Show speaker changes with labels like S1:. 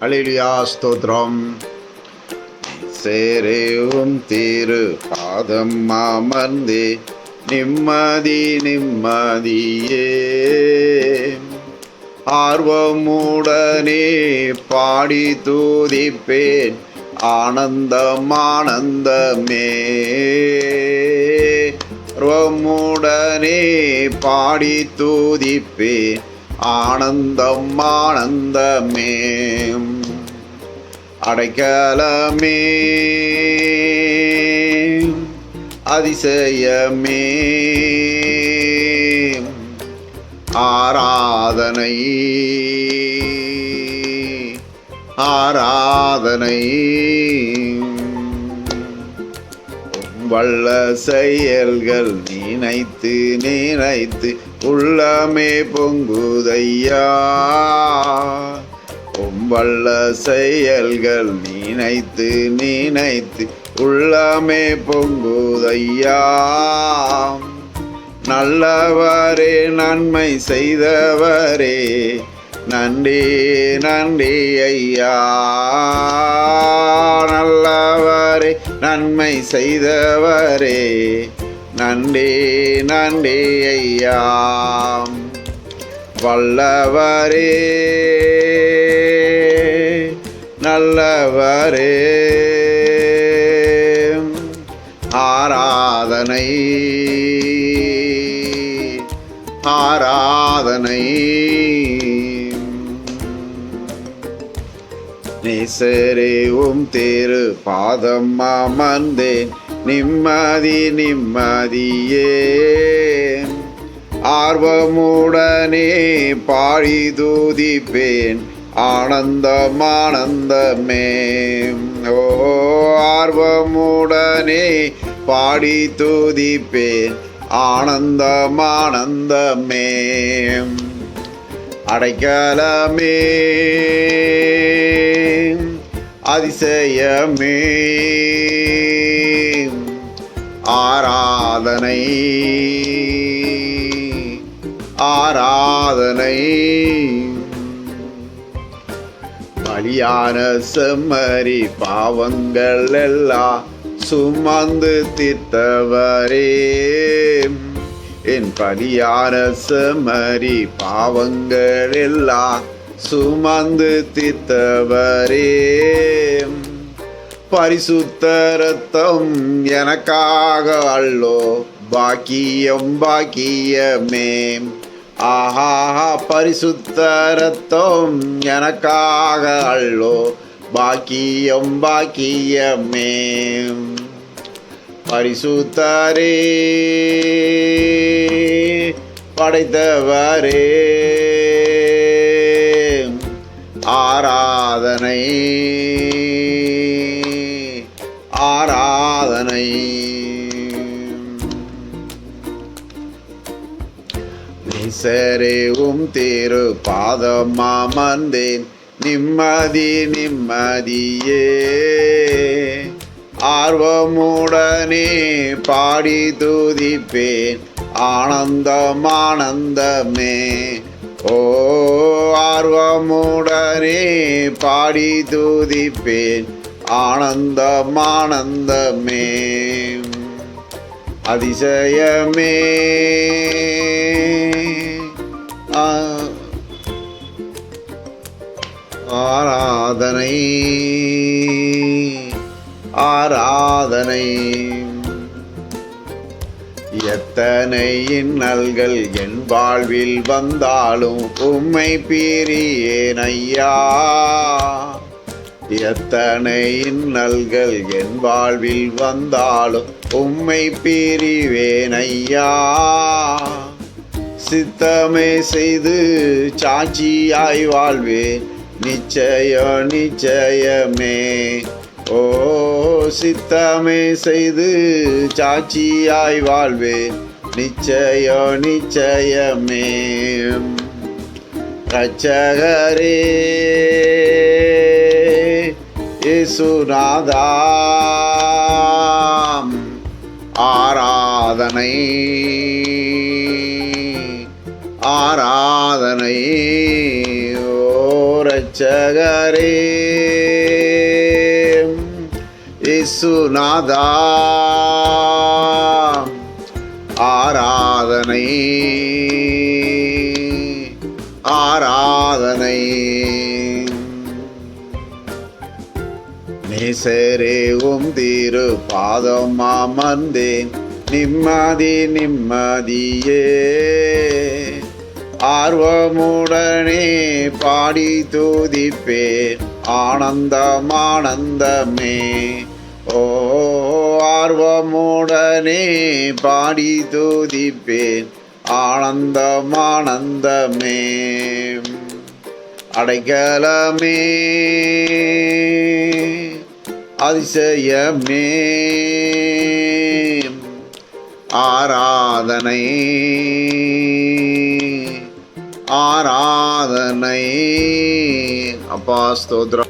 S1: Alleluia ஸ்தோத்ரம். சேரேவும் தீரு பாதம் அமர்ந்தே. நிம்மதி நிம்மதியே. ஆர்வமுடனே பாடி தூதிப்பேன். ஆனந்தம் ஆனந்தமே. ஆர்வமுடனே பாடி தூதிப்பேன். ஆனந்தம் ஆனந்தமே. அடைக்கலமே. அதிசயமே. ஆராதனை. ஆராதனை. வல்ல செயல்கள் நினைத்து நினைத்து உள்ளமே பொங்குதையா. கும்பல்ல செயல்கள் நினைத்து நினைத்து உள்ளமே பொங்குதையா. நல்லவரே நன்மை செய்தவரே நன்றி நன்றி ஐயா. நல்லவரே நன்மை செய்தவரே நன்றி நன்றி ஐயா. வல்லவரே நல்லவரே. ஆராதனை ஆராதனை. நேசரே உம் திரு பாதம் அமர்ந்தேன் நிம்மதி நிம்மதியே. ஆர்வமுடனே பாடி தூதிப்பேன். ஆனந்தம் ஆனந்தமே ஓ ஆர்வமுடனே பாடி தூதிப்பேன். ஆனந்தம் ஆனந்தமே அடைக்கலமே. அதிசயமே. ஆராதனை. ஆராதனை. பலியான செம்மறி பாவங்கள் எல்லாம் சுமந்து தித்தவரே என் பலியான செம்மறி பாவங்கள் எல்லாம் சுமந்து தித்தவரே பரிசுத்த ரத்தம் எனக்காக அல்லோ பாக்கியம் பாக்கியமே. ஆஹாஹா பரிசுத்த ரத்தம் எனக்காக அல்லோ பாக்கியம் பாக்கியமே. பரிசுத்தரே படைத்தவரே. ஆராதனை நிசரேவும் திரு பாதம் அமர்ந்தேன் நிம்மதி நிம்மதியே. ஆர்வமுடனே பாடி துதிப்பேன். ஆனந்தம் ஆனந்தமே ஓ ஆர்வமுடனே பாடி துதிப்பேன். ஆனந்தம் ஆனந்தமே அதிசயமே. ஆராதனை. ஆராதனை. எத்தனை இன்னல்கள் என் வாழ்வில் வந்தாலும் உம்மை பீரியேன் ஐயா. எத்தனை இன்னல்கள் என் வாழ்வில் வந்தாலும் உம்மை பீரிவேன் ஐயா. சித்தமே செய்து சாட்சியாய் வாழ்வேன். நிச்சயம் நிச்சயமே. ஓ சித்தமே செய்து சாட்சியாய் வாழ்வே. நிச்சயம் நிச்சயமே. ரச்சகரே இயேசுநாதா. ஆராதனை ஆரா ரட்சகரே இசுநாதா ஆராதனை. ஆராதனை. நேசரே உம் திரு பாதம் அமர்ந்தேன் நிம்மதி நிம்மதியே. ஆர்வமுடனே பாடி தூதிப்பேன். ஆனந்தம் ஆனந்தமே ஓ ஆர்வமுடனே பாடி தூதிப்பேன். ஆனந்தம் ஆனந்தமே அடைக்கலமே. அதிசயமே. ஆராதனை. ஆராதனை. அப்பா ஸ்தோத்ரா